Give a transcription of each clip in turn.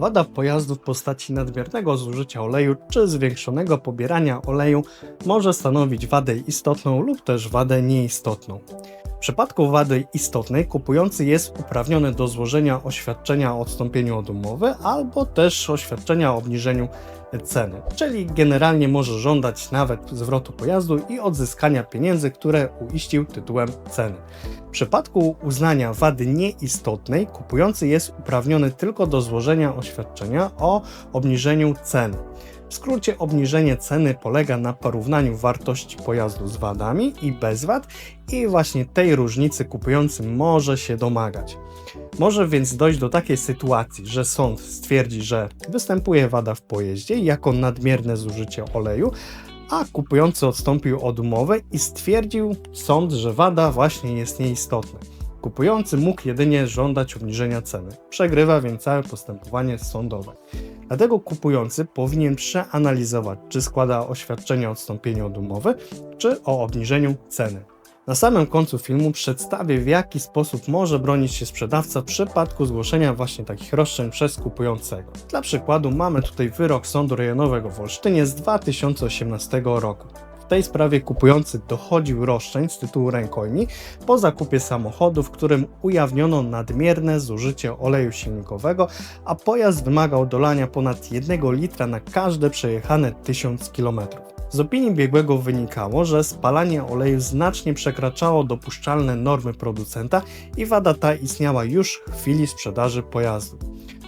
Wada pojazdu w postaci nadmiernego zużycia oleju czy zwiększonego pobierania oleju może stanowić wadę istotną lub też wadę nieistotną. W przypadku wady istotnej kupujący jest uprawniony do złożenia oświadczenia o odstąpieniu od umowy albo też oświadczenia o obniżeniu ceny, czyli generalnie może żądać nawet zwrotu pojazdu i odzyskania pieniędzy, które uiścił tytułem ceny. W przypadku uznania wady nieistotnej kupujący jest uprawniony tylko do złożenia oświadczenia o obniżeniu ceny. W skrócie obniżenie ceny polega na porównaniu wartości pojazdu z wadami i bez wad i właśnie tej różnicy kupujący może się domagać. Może więc dojść do takiej sytuacji, że sąd stwierdzi, że występuje wada w pojeździe jako nadmierne zużycie oleju, a kupujący odstąpił od umowy i stwierdził sąd, że wada właśnie jest nieistotna. Kupujący mógł jedynie żądać obniżenia ceny. Przegrywa więc całe postępowanie sądowe. Dlatego kupujący powinien przeanalizować, czy składa oświadczenie o odstąpieniu od umowy, czy o obniżeniu ceny. Na samym końcu filmu przedstawię w jaki sposób może bronić się sprzedawca w przypadku zgłoszenia właśnie takich roszczeń przez kupującego. Dla przykładu mamy tutaj wyrok Sądu Rejonowego w Olsztynie z 2018 roku. Tej sprawie kupujący dochodził roszczeń z tytułu rękojmi po zakupie samochodu, w którym ujawniono nadmierne zużycie oleju silnikowego, a pojazd wymagał dolania ponad 1 litra na każde przejechane 1000 km. Z opinii biegłego wynikało, że spalanie oleju znacznie przekraczało dopuszczalne normy producenta i wada ta istniała już w chwili sprzedaży pojazdu.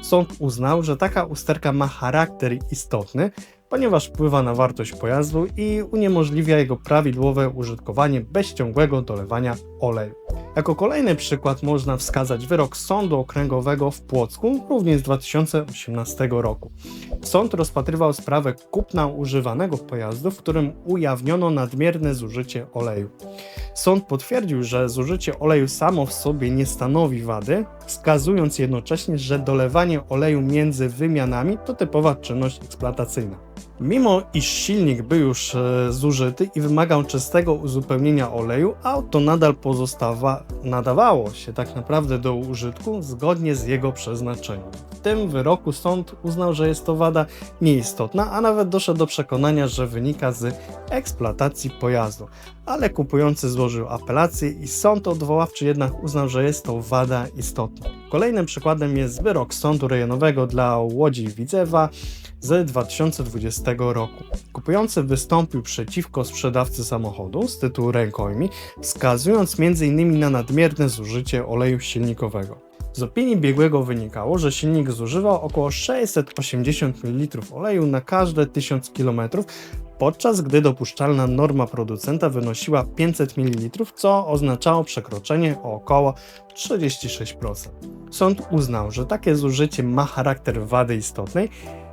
Sąd uznał, że taka usterka ma charakter istotny, ponieważ wpływa na wartość pojazdu i uniemożliwia jego prawidłowe użytkowanie bez ciągłego dolewania oleju. Jako kolejny przykład można wskazać wyrok Sądu Okręgowego w Płocku, również z 2018 roku. Sąd rozpatrywał sprawę kupna używanego pojazdu, w którym ujawniono nadmierne zużycie oleju. Sąd potwierdził, że zużycie oleju samo w sobie nie stanowi wady, wskazując jednocześnie, że dolewanie oleju między wymianami to typowa czynność eksploatacyjna. Mimo iż silnik był już e, zużyty i wymagał czystego uzupełnienia oleju, auto nadal pozostawa, nadawało się tak naprawdę do użytku zgodnie z jego przeznaczeniem. Tym wyroku sąd uznał, że jest to wada nieistotna, a nawet doszedł do przekonania, że wynika z eksploatacji pojazdu. Ale kupujący złożył apelację i sąd odwoławczy jednak uznał, że jest to wada istotna. Kolejnym przykładem jest wyrok Sądu Rejonowego dla Łodzi Widzewa z 2020 roku. Kupujący wystąpił przeciwko sprzedawcy samochodu z tytułu rękojmi, wskazując m.in. na nadmierne zużycie oleju silnikowego. Z opinii biegłego wynikało, że silnik zużywał około 680 ml oleju na każde 1000 km, podczas gdy dopuszczalna norma producenta wynosiła 500 ml, co oznaczało przekroczenie o około 36%. Sąd uznał, że takie zużycie ma charakter wady istotnej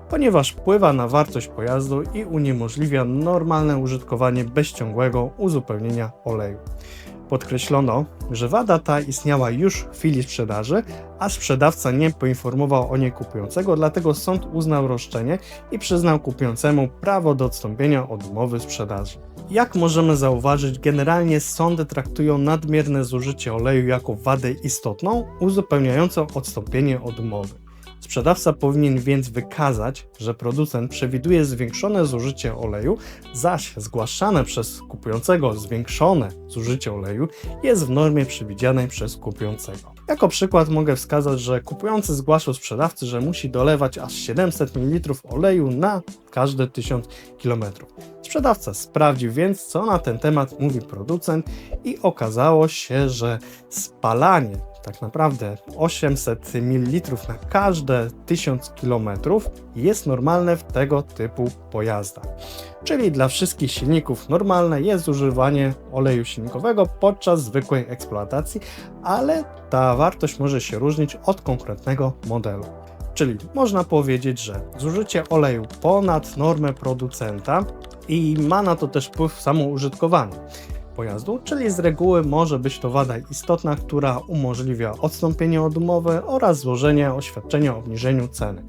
ponieważ wpływa na wartość pojazdu i uniemożliwia normalne użytkowanie bez ciągłego uzupełnienia oleju. Podkreślono, że wada ta istniała już w chwili sprzedaży, a sprzedawca nie poinformował o niej kupującego, dlatego sąd uznał roszczenie i przyznał kupującemu prawo do odstąpienia od umowy sprzedaży. Jak możemy zauważyć, generalnie sądy traktują nadmierne zużycie oleju jako wadę istotną, uzupełniającą odstąpienie od umowy. Sprzedawca powinien więc wykazać, że producent przewiduje zwiększone zużycie oleju, zaś zgłaszane przez kupującego zwiększone zużycie oleju jest w normie przewidzianej przez kupującego. Jako przykład mogę wskazać, że kupujący zgłaszał sprzedawcy, że musi dolewać aż 700 ml oleju na każde 1000 km. Sprzedawca sprawdził więc, co na ten temat mówi producent i okazało się, że spalanie tak naprawdę 800 ml na każde 1000 km jest normalne w tego typu pojazdach. Czyli dla wszystkich silników normalne jest zużywanie oleju silnikowego podczas zwykłej eksploatacji, ale ta wartość może się różnić od konkretnego modelu. Czyli można powiedzieć, że zużycie oleju ponad normę producenta i ma na to też wpływ samo użytkowanie pojazdu, czyli z reguły może być to wada istotna, która umożliwia odstąpienie od umowy oraz złożenie oświadczenia o obniżeniu ceny.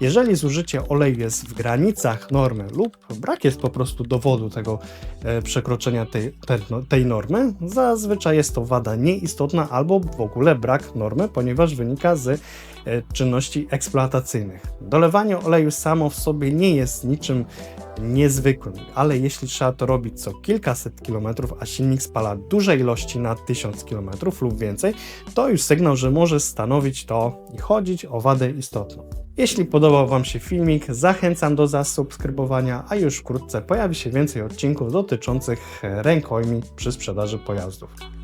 Jeżeli zużycie oleju jest w granicach normy lub brak jest po prostu dowodu tego e, przekroczenia tej, no, tej normy, zazwyczaj jest to wada nieistotna albo w ogóle brak normy, ponieważ wynika z czynności eksploatacyjnych. Dolewanie oleju samo w sobie nie jest niczym niezwykłym, ale jeśli trzeba to robić co kilkaset kilometrów, a silnik spala duże ilości na 1000 kilometrów lub więcej, to już sygnał, że może stanowić to i chodzić o wadę istotną. Jeśli podobał Wam się filmik, zachęcam do zasubskrybowania, a już wkrótce pojawi się więcej odcinków dotyczących rękojmi przy sprzedaży pojazdów.